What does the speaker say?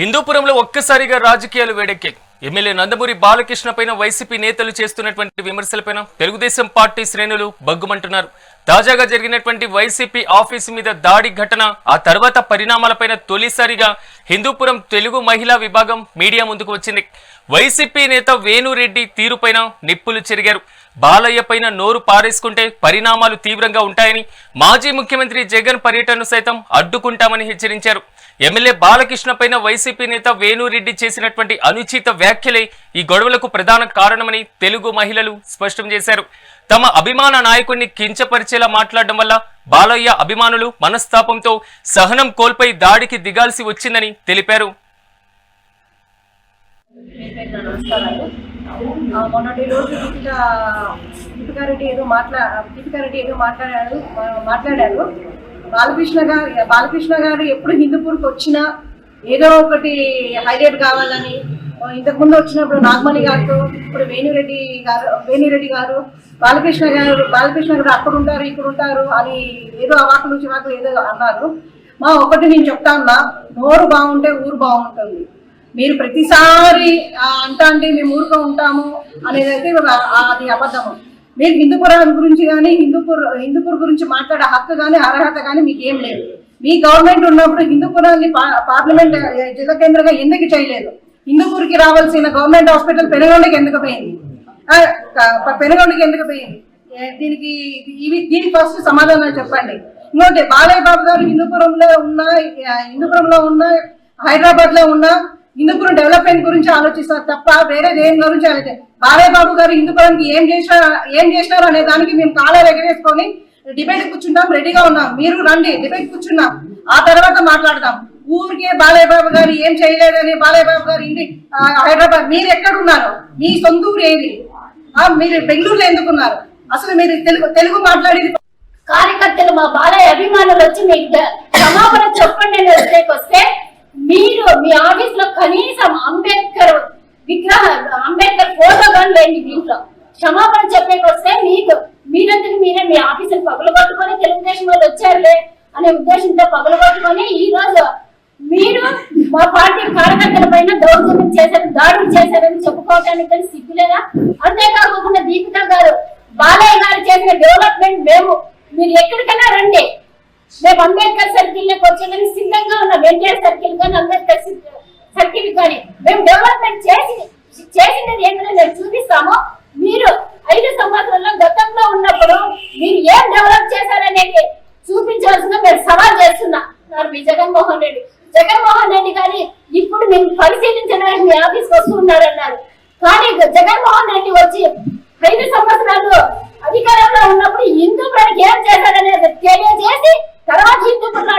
హిందూపురంలో ఒక్కసారిగా రాజకీయాలు వేడెక్కాయి. ఎమ్మెల్యే నందమూరి బాలకృష్ణ పైన వైసీపీ నేతలు చేస్తున్నటువంటి విమర్శలపైన తెలుగుదేశం పార్టీ శ్రేణులు బగ్గుమంటున్నారు. తాజాగా జరిగినటువంటి వైసీపీ ఆఫీసు మీద దాడి ఘటన ఆ తర్వాత పరిణామాలపైన తొలిసారిగా హిందూపురం తెలుగు మహిళా విభాగం మీడియా ముందుకు వచ్చింది. వైసీపీ నేత వేణురెడ్డి తీరుపైన నిప్పులు చెరిగారు. బాలయ్య పైన నోరు పారేసుకుంటే పరిణామాలు తీవ్రంగా ఉంటాయని మాజీ ముఖ్యమంత్రి జగన్ పర్యటనను సైతం అడ్డుకుంటామని హెచ్చరించారు. ఎమ్మెల్యే బాలకృష్ణ పైన వైసీపీ నేత వేణురెడ్డి చేసినటువంటి అనుచిత వ్యాఖ్యలే ఈ గొడవలకు ప్రధాన కారణమని తెలుగు మహిళలు స్పష్టం చేశారు. తమ అభిమాన నాయకుడిని కించపరిచేలా మాట్లాడడం వల్ల బాలయ్య అభిమానులు మనస్తాపంతో సహనం కోల్పై దాడికి దిగాల్సి వచ్చిందని తెలిపారు. మొన్నటి రోజు దీపిక దీపికారెడ్డి ఏదో మాట్లా దీపికారెడ్డి ఏదో మాట్లాడారు మాట్లాడారు. బాలకృష్ణ గారు బాలకృష్ణ గారు ఎప్పుడు హిందూపూర్కి వచ్చినా ఏదో ఒకటి హైలైట్ కావాలని ఇంతకుముందు వచ్చినప్పుడు నాగమణి గారితో ఇప్పుడు వేణురెడ్డి గారు వేణురెడ్డి గారు బాలకృష్ణ గారు బాలకృష్ణ గారు అక్కడ ఉంటారు ఇక్కడ ఉంటారు అని ఏదో అవాకులు చివాకులు ఏదో అన్నారు. మా ఒకటి నేను చెప్తా ఉన్నా నోరు బాగుంటే ఊరు బాగుంటుంది. మీరు ప్రతిసారి అంటా అంటే మేము ఊరుగా ఉంటాము అనేది అయితే అది అబద్ధము. మీరు హిందూపురం గురించి కానీ హిందూపూర్ హిందూపూర్ గురించి మాట్లాడే హక్కు కానీ అర్హత కానీ మీకు ఏం లేదు. మీ గవర్నమెంట్ ఉన్నప్పుడు హిందూపురాన్ని పార్లమెంట్ జిల్లా కేంద్రంగా ఎందుకు చేయలేదు? హిందూపూర్కి రావాల్సిన గవర్నమెంట్ హాస్పిటల్ పెనుగొండకి ఎందుకు పోయింది? పెనుగొండకి ఎందుకు పోయింది? దీనికి ఇవి దీనికి ఫస్ట్ సమాధానం చెప్పండి. ఇంకోటి బాలయ్య బాబు గారు హిందూపురంలో ఉన్న హిందూపురంలో ఉన్న హైదరాబాద్లో ఉన్న హిందూపురం డెవలప్మెంట్ గురించి ఆలోచిస్తారు తప్ప వేరే దేని గురించి అయితే బాలయ్య బాబు గారు హిందూపురానికి ఏం చేసినారు ఏం చేసినారు అనే దానికి మేము కాలే ఎగరేసుకొని డిబేట్ కూర్చుంటాం రెడీగా ఉన్నాం. మీరు రండి డిబేట్ కూర్చున్నాం ఆ తర్వాత మాట్లాడదాం. ఊరికే బాలయ్య బాబు గారు ఏం చేయలేదని బాలయ్య బాబు గారు ఇంటి హైదరాబాద్ మీరు ఎక్కడున్నారు? మీ సొంత ఊరు ఏది? మీరు బెంగళూరులో ఎందుకున్నారు అసలు మీరు తెలుగు తెలుగు మాట్లాడేది కార్యకర్తలు మా బాలయ్య అభిమానులు వచ్చి మీకు క్షమాపణ చెప్పండి అని వస్తే మీరు మీ ఆఫీస్లో కనీసం అంబేద్కర్ విగ్రహ అంబేద్కర్ ఫోటో కానీ లేండి దీంట్లో క్షమాపణ చెప్పేకి వస్తే మీకు మీరంతకు మీరే మీ ఆఫీసులు పగలగొట్టుకొని తెలుగుదేశం వాళ్ళు వచ్చారులే అనే ఉద్దేశంతో పగలగొట్టుకొని ఈ రోజు మీరు మా పార్టీ కార్యకర్తల పైన దౌర్జన్యం చేశారు దాడులు చేశారని చెప్పుకోవటానికి కానీ సిగ్గులేదా అంతేకాకుండా దీపిక గారు బాలయ్య గారు చేసిన డెవలప్మెంట్ మేము మీరు ఎక్కడికైనా రండి. మేము అంబేద్కర్ సర్కిల్లోకి వచ్చేదని సిద్ధంగా ఎన్టీఆర్ సర్కిల్ కానీ అంబేద్కర్ సర్కిల్ కానీ మేము డెవలప్మెంట్ చేసి చేసినది ఏంటంటే మేము చూపిస్తాము. మీరు ఐదు సంవత్సరాల్లో గతంలో ఉన్నప్పుడు మీరు ఏం డెవలప్ చేశారనేది చూపించాల్సిన మేము సవాల్ చేస్తున్నా. సార్ మీ జగన్మోహన్ రెడ్డి. జగన్మోహన్ రెడ్డి గారి ఇప్పుడు మేము పరిశీలించడానికి మీ ఆఫీస్కి వస్తున్నారన్నారు కానీ జగన్మోహన్ రెడ్డి వచ్చి